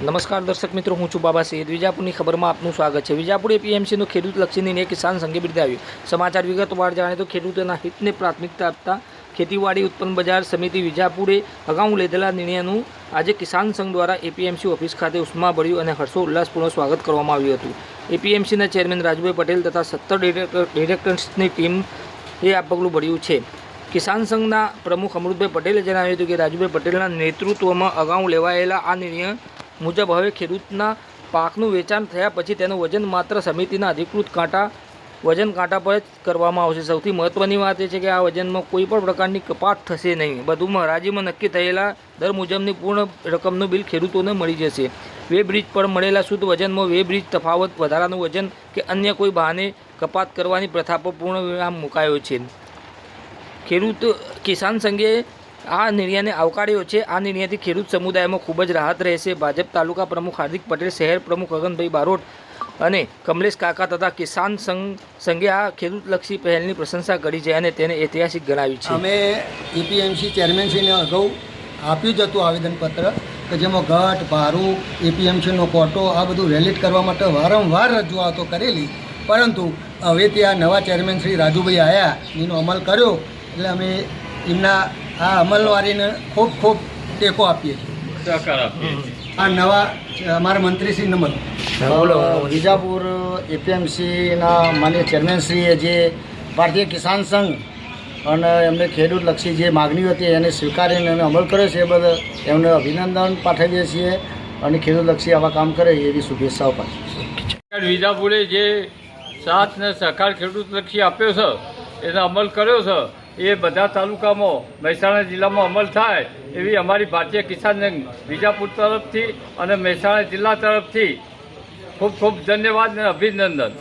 નમસ્કાર દર્શક મિત્રો, હું છું બાબા સૈયદ વિજાપુરની ખબરમાં આપનું સ્વાગત છે. વિજાપુર એપીએમસીનું ખેડૂત લક્ષીની કિસાન સંઘે બિરદાવ્યું. સમાચાર વિગતવાર જાણે તો ખેડૂતોના હિતને પ્રાથમિકતા આપતા ખેતીવાડી ઉત્પન્ન બજાર સમિતિ વિજાપુરે અગાઉ લીધેલા નિર્ણયનું આજે કિસાન સંઘ દ્વારા એપીએમસી ઓફિસ ખાતે ઉષ્માભર્યું અને હર્ષો ઉલ્લાસપૂર્વક સ્વાગત કરવામાં આવ્યું હતું. એપીએમસીના ચેરમેન રાજુભાઈ પટેલ તથા સત્તર ડિરેક્ટર, ડિરેક્ટર્સની ટીમ એ આ પગલું ભર્યું છે. કિસાન સંઘના પ્રમુખ અમૃતભાઈ પટેલે જણાવ્યું હતું કે રાજુભાઈ પટેલના નેતૃત્વમાં અગાઉ લેવાયેલા આ નિર્ણય મુજબ હવે ખેડૂતના પાકનું વેચાણ થયા પછી તેનું વજન માત્ર સમિતિના અધિકૃત કાંટા, વજન કાંટા પર જ કરવામાં આવશે. સૌથી મહત્ત્વની વાત એ છે કે આ વજનમાં કોઈ પણ પ્રકારની કપાત થશે નહીં. બધું હરાજીમાં નક્કી થયેલા દર મુજબની પૂર્ણ રકમનું બિલ ખેડૂતોને મળી જશે. વે બ્રિજ પર મળેલા શુદ્ધ વજનમાં વે બ્રિજ તફાવત વધારાનું વજન કે અન્ય કોઈ બહાને કપાત કરવાની પ્રથા પર પૂર્ણ વિરામ મુકાયો છે. ખેડૂત કિસાન સંઘે આ નિર્ણયને આવકાર્યો છે. આ નિર્ણયથી ખેડૂત સમુદાયમાં ખૂબ જ રાહત રહેશે. ભાજપ તાલુકા પ્રમુખ હાર્દિક પટેલ, શહેર પ્રમુખ અગનભાઈ બારોટ અને કમલેશ કાકા તથા કિસાન સંઘ સંઘે આ ખેડૂતલક્ષી પહેલની પ્રશંસા કરી છે અને તેને ઐતિહાસિક ગણાવી છે. અમે એપીએમસી ચેરમેનશ્રીને અગાઉ આપ્યું જ હતું આવેદનપત્ર કે જેમાં ઘટ ભારું એપીએમસીનો કોટો આ બધું વેલિડ કરવા માટે વારંવાર રજૂઆતો કરેલી. પરંતુ હવે ત્યાં નવા ચેરમેન શ્રી રાજુભાઈ આવ્યા એનો અમલ કર્યો. એટલે અમે એમના આ અમલવારીને ખૂબ ખૂબ ટેકો આપીએ છીએ. આ નવા અમારા મંત્રીશ્રીને બોલો વિજાપુર એપીએમસીના માન્ય ચેરમેનશ્રીએ જે ભારતીય કિસાન સંઘ અને એમને ખેડૂતલક્ષી જે માગણીઓ હતી એને સ્વીકારીને એને અમલ કર્યો છે એ બદલ એમને અભિનંદન પાઠવીએ છીએ અને ખેડૂતલક્ષી આવા કામ કરે એવી શુભેચ્છાઓ પાછી વિજાપુરે જે સાથ ને સહકાર ખેડૂતલક્ષી આપ્યો છે એનો અમલ કર્યો છે એ બધા તાલુકામાં, મહેસાણા જિલ્લામાં અમલ થાય એવી અમારી ભારતીય કિસાન સંઘ વિજાપુર તરફથી અને મહેસાણા જિલ્લા તરફથી ખૂબ ખૂબ ધન્યવાદ અને અભિનંદન.